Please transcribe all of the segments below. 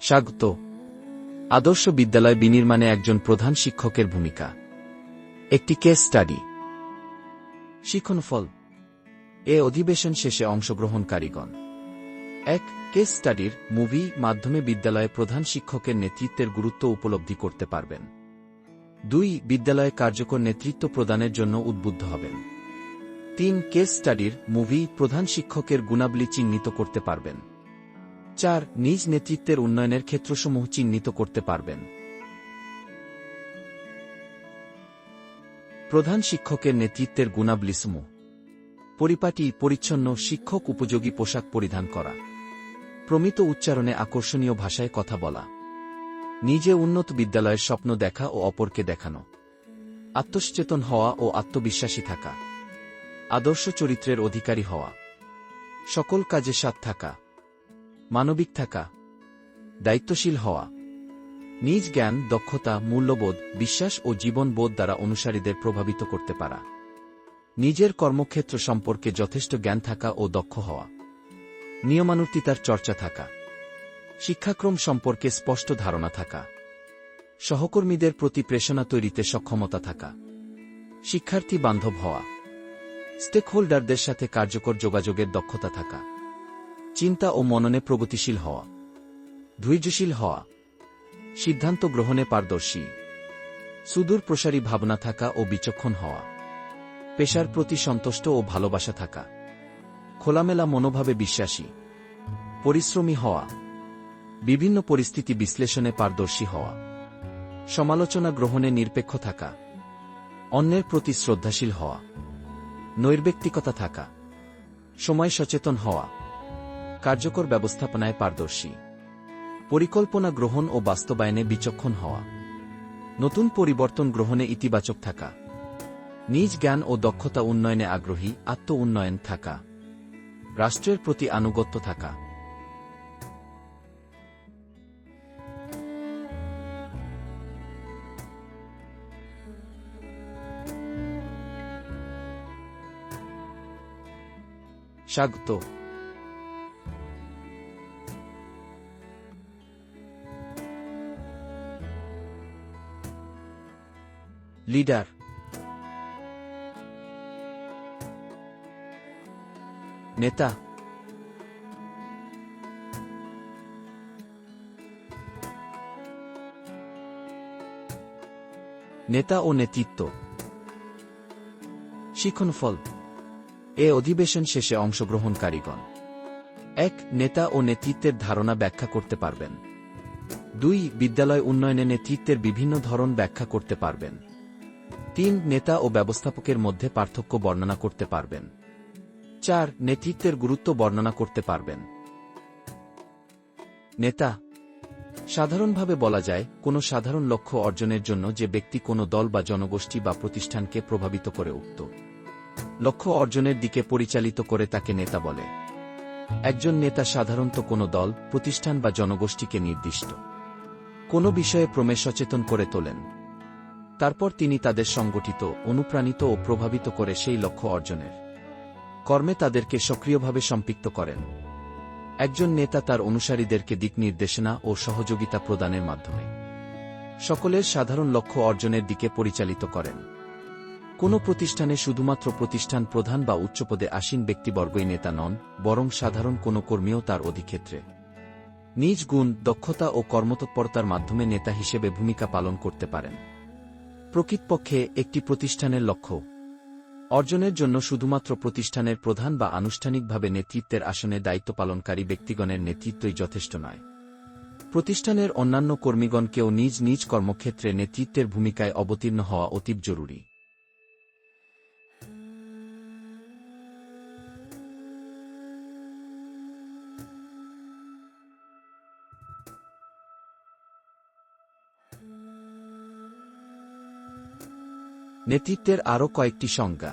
স্বাগত। আদর্শ বিদ্যালয় বিনির্মাণে একজন প্রধান শিক্ষকের ভূমিকা। একটি কেস স্টাডি শিক্ষণফল এ অধিবেশন শেষে অংশগ্রহণকারীগণ। এক কেস স্টাডির মুভি মাধ্যমে বিদ্যালয়ে প্রধান শিক্ষকের নেতৃত্বের গুরুত্ব উপলব্ধি করতে পারবেন। দুই, বিদ্যালয়ে কার্যকর নেতৃত্ব প্রদানের জন্য উদ্বুদ্ধ হবেন। তিন কেস স্টাডির মুভি প্রধান শিক্ষকের গুণাবলী চিহ্নিত করতে পারবেন। চার, নিজ নেতৃত্বের উন্নয়নের ক্ষেত্রসমূহ চিহ্নিত করতে পারবেন। প্রধান শিক্ষকের নেতৃত্বের গুণাবলীসমূহ। পরিপাটি, পরিচ্ছন্ন, শিক্ষক উপযোগী পোশাক পরিধান করা। প্রমিত উচ্চারণে আকর্ষণীয় ভাষায় কথা বলা। নিজে উন্নত বিদ্যালয়ের স্বপ্ন দেখা ও অপরকে দেখানো। আত্মসচেতন হওয়া ও আত্মবিশ্বাসী থাকা। আদর্শ চরিত্রের অধিকারী হওয়া। সকল কাজে সাথ থাকা। মানবিক থাকা। দায়িত্বশীল হওয়া। নিজ জ্ঞান, দক্ষতা, মূল্যবোধ, বিশ্বাস ও জীবনবোধ দ্বারা অনুসারীদের প্রভাবিত করতে পারা। নিজের কর্মক্ষেত্র সম্পর্কে যথেষ্ট জ্ঞান থাকা ও দক্ষ হওয়া। নিয়মানুর্তিতার চর্চা থাকা। শিক্ষাক্রম সম্পর্কে স্পষ্ট ধারণা থাকা। সহকর্মীদের প্রতি প্রেষণা তৈরিতে সক্ষমতা থাকা। শিক্ষার্থী বান্ধব হওয়া। স্টেকহোল্ডারদের সাথে কার্যকর যোগাযোগের দক্ষতা থাকা, চিন্তা ও মননে প্রগতিশীল হওয়া, ধৈর্যশীল হওয়া, সিদ্ধান্ত গ্রহণে পারদর্শী, সুদূর প্রসারী ভাবনা থাকা ও বিচক্ষণ হওয়া, পেশার প্রতি সন্তুষ্ট ও ভালোবাসা থাকা, খোলামেলা মনোভাবে বিশ্বাসী, পরিশ্রমী হওয়া, বিভিন্ন পরিস্থিতি বিশ্লেষণে পারদর্শী হওয়া, সমালোচনা গ্রহণে নিরপেক্ষ থাকা, অন্যের প্রতি শ্রদ্ধাশীল হওয়া। নৈর্ব্যক্তিকতা থাকা, সময় সচেতন হওয়া, কার্যকর ব্যবস্থাপনায় পারদর্শী, পরিকল্পনা গ্রহণ ও বাস্তবায়নে বিচক্ষণ হওয়া, নতুন পরিবর্তন গ্রহণে ইতিবাচক থাকা, নিজ জ্ঞান ও দক্ষতা উন্নয়নে আগ্রহী আত্ম উন্নয়ন থাকা, রাষ্ট্রের প্রতি আনুগত্য থাকা স্বাগত। লিডার। নেতা। নেতা ও নেতৃত্ব। শিক্ষণফল। এ অধিবেশন শেষে অংশগ্রহণকারীগণ। এক, নেতা ও নেতৃত্বের ধারণা ব্যাখ্যা করতে পারবেন। দুই, বিদ্যালয় উন্নয়নে নেতৃত্বের বিভিন্ন ধরন ব্যাখ্যা করতে পারবেন। তিন, নেতা ও ব্যবস্থাপকের মধ্যে পার্থক্য বর্ণনা করতে পারবেন। চার, নেতৃত্বের গুরুত্ব বর্ণনা করতে পারবেন। নেতা, সাধারণভাবে বলা যায়, কোনো সাধারণ লক্ষ্য অর্জনের জন্য যে ব্যক্তি কোনো দল বা জনগোষ্ঠী বা প্রতিষ্ঠানকে প্রভাবিত করে উঠত। লক্ষ্য অর্জনের দিকে পরিচালিত করে তাকে নেতা বলে। একজন নেতা সাধারণত কোনো দল, প্রতিষ্ঠান বা জনগোষ্ঠীকে নির্দিষ্ট কোনো বিষয়ে ক্রমে সচেতন করে তোলেন। তারপর তিনি তাদের সংগঠিত, অনুপ্রাণিত ও প্রভাবিত করে সেই লক্ষ্য অর্জনের কর্মে তাদেরকে সক্রিয়ভাবে সম্পৃক্ত করেন। একজন নেতা তার অনুসারীদেরকে দিক নির্দেশনা ও সহযোগিতা প্রদানের মাধ্যমে সকলের সাধারণ লক্ষ্য অর্জনের দিকে পরিচালিত করেন। কোনো প্রতিষ্ঠানে শুধুমাত্র প্রতিষ্ঠান প্রধান বা উচ্চপদে আসীন ব্যক্তিবর্গই নেতা নন, বরং সাধারণ কোনো কর্মীও তার অধিক্ষেত্রে। নিজ গুণ, দক্ষতা ও কর্মতৎপরতার মাধ্যমে নেতা হিসেবে ভূমিকা পালন করতে পারেন। প্রকৃতপক্ষে, একটি প্রতিষ্ঠানের লক্ষ্য অর্জনের জন্য শুধুমাত্র প্রতিষ্ঠানের প্রধান বা আনুষ্ঠানিকভাবে নেতৃত্বের আসনে দায়িত্ব পালনকারী ব্যক্তিগণের নেতৃত্বই যথেষ্ট নয়। প্রতিষ্ঠানের অন্যান্য কর্মীগণকেও নিজ নিজ কর্মক্ষেত্রে নেতৃত্বের ভূমিকায় অবতীর্ণ হওয়া অতীব জরুরি। নেতৃত্বের আরও কয়েকটি সংজ্ঞা।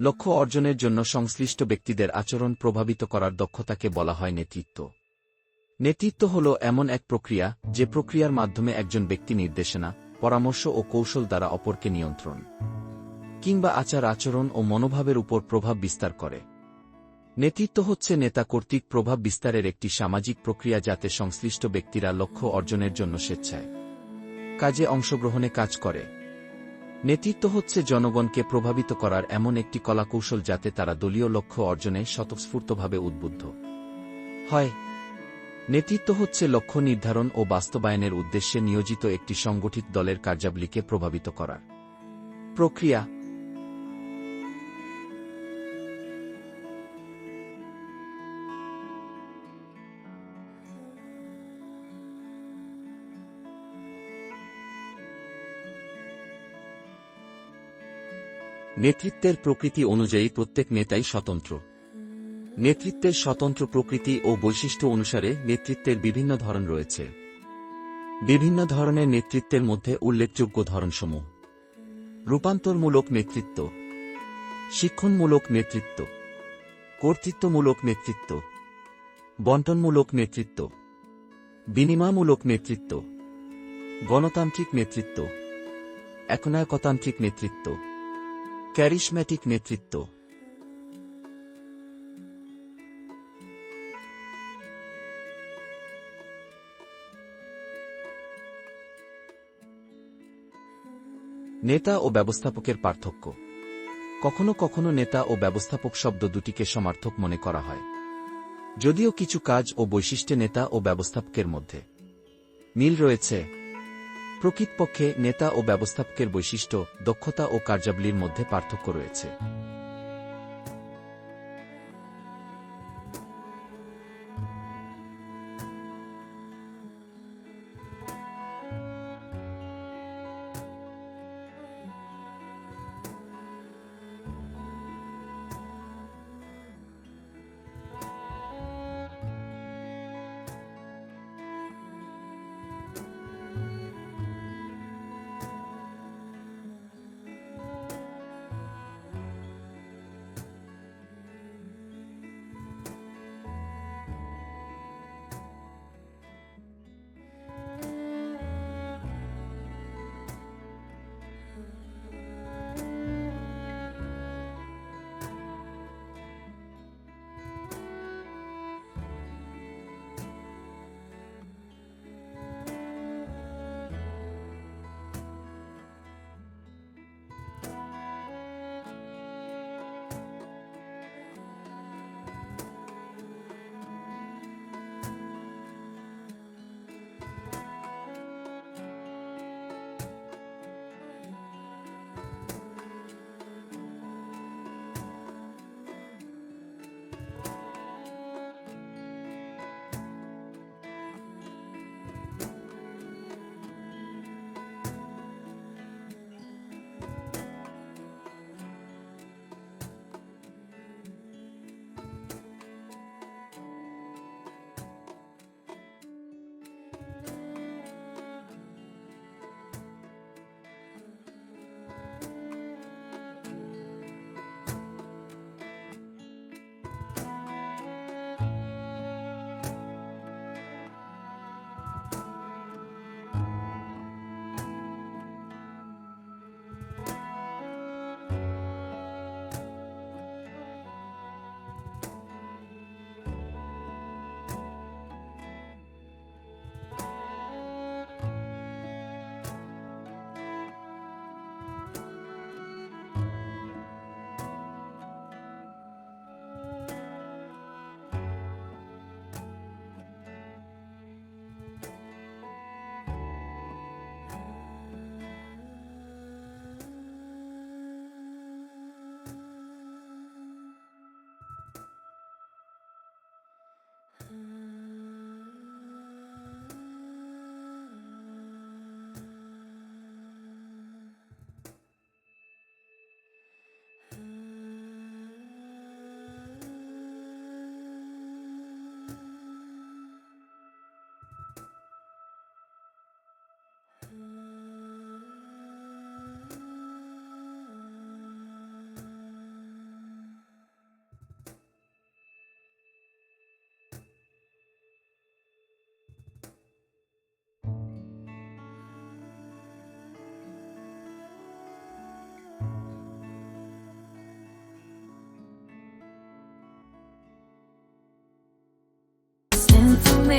লক্ষ্য অর্জনের জন্য সংশ্লিষ্ট ব্যক্তিদের আচরণ প্রভাবিত করার দক্ষতাকে বলা হয় নেতৃত্ব। নেতৃত্ব হল এমন এক প্রক্রিয়া, যে প্রক্রিয়ার মাধ্যমে একজন ব্যক্তি নির্দেশনা, পরামর্শ ও কৌশল দ্বারা অপরকে নিয়ন্ত্রণ কিংবা আচার আচরণ ও মনোভাবের উপর প্রভাব বিস্তার করে। নেতৃত্ব হচ্ছে নেতা কর্তৃক প্রভাব বিস্তারের একটি সামাজিক প্রক্রিয়া যাতে সংশ্লিষ্ট ব্যক্তিরা লক্ষ্য অর্জনের জন্য স্বেচ্ছায় কাজে অংশগ্রহণে কাজ করে। নেতৃত্ব হচ্ছে জনগণকে প্রভাবিত করার এমন একটি কলাকৌশল যাতে তারা দলীয় লক্ষ্য অর্জনে স্বতঃস্ফূর্তভাবে উদ্বুদ্ধ। হয়। নেতৃত্ব হচ্ছে লক্ষ্য নির্ধারণ ও বাস্তবায়নের উদ্দেশ্যে নিয়োজিত একটি সংগঠিত দলের কার্যাবলীকে প্রভাবিত করার প্রক্রিয়া। নেতৃত্বের প্রকৃতি অনুযায়ী প্রত্যেক নেতাই স্বতন্ত্র। নেতৃত্বের স্বতন্ত্র প্রকৃতি ও বৈশিষ্ট্য অনুসারে নেতৃত্বের বিভিন্ন ধরন রয়েছে। বিভিন্ন ধরনের নেতৃত্বের মধ্যে উল্লেখযোগ্য ধরনসমূহ। রূপান্তরমূলক নেতৃত্ব, শিক্ষণমূলক নেতৃত্ব, কর্তৃত্বমূলক নেতৃত্ব বন্টনমূলক নেতৃত্ব, বিনিময়মূলক নেতৃত্ব, গণতান্ত্রিক নেতৃত্ব, একনায়কতান্ত্রিক নেতৃত্ব। ক্যারিশম্যাটিক নেতৃত্ব। নেতা ও ব্যবস্থাপকের পার্থক্য। কখনো কখনো নেতা ও ব্যবস্থাপক শব্দ দুটিকে সমার্থক মনে করা হয়। যদিও কিছু কাজ ও বৈশিষ্ট্যে নেতা ও ব্যবস্থাপকের মধ্যে মিল রয়েছে। প্রকৃতপক্ষে নেতা ও ব্যবস্থাপকের বৈশিষ্ট্য দক্ষতা ও কার্যাবলীর মধ্যে পার্থক্য রয়েছে।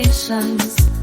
vibrations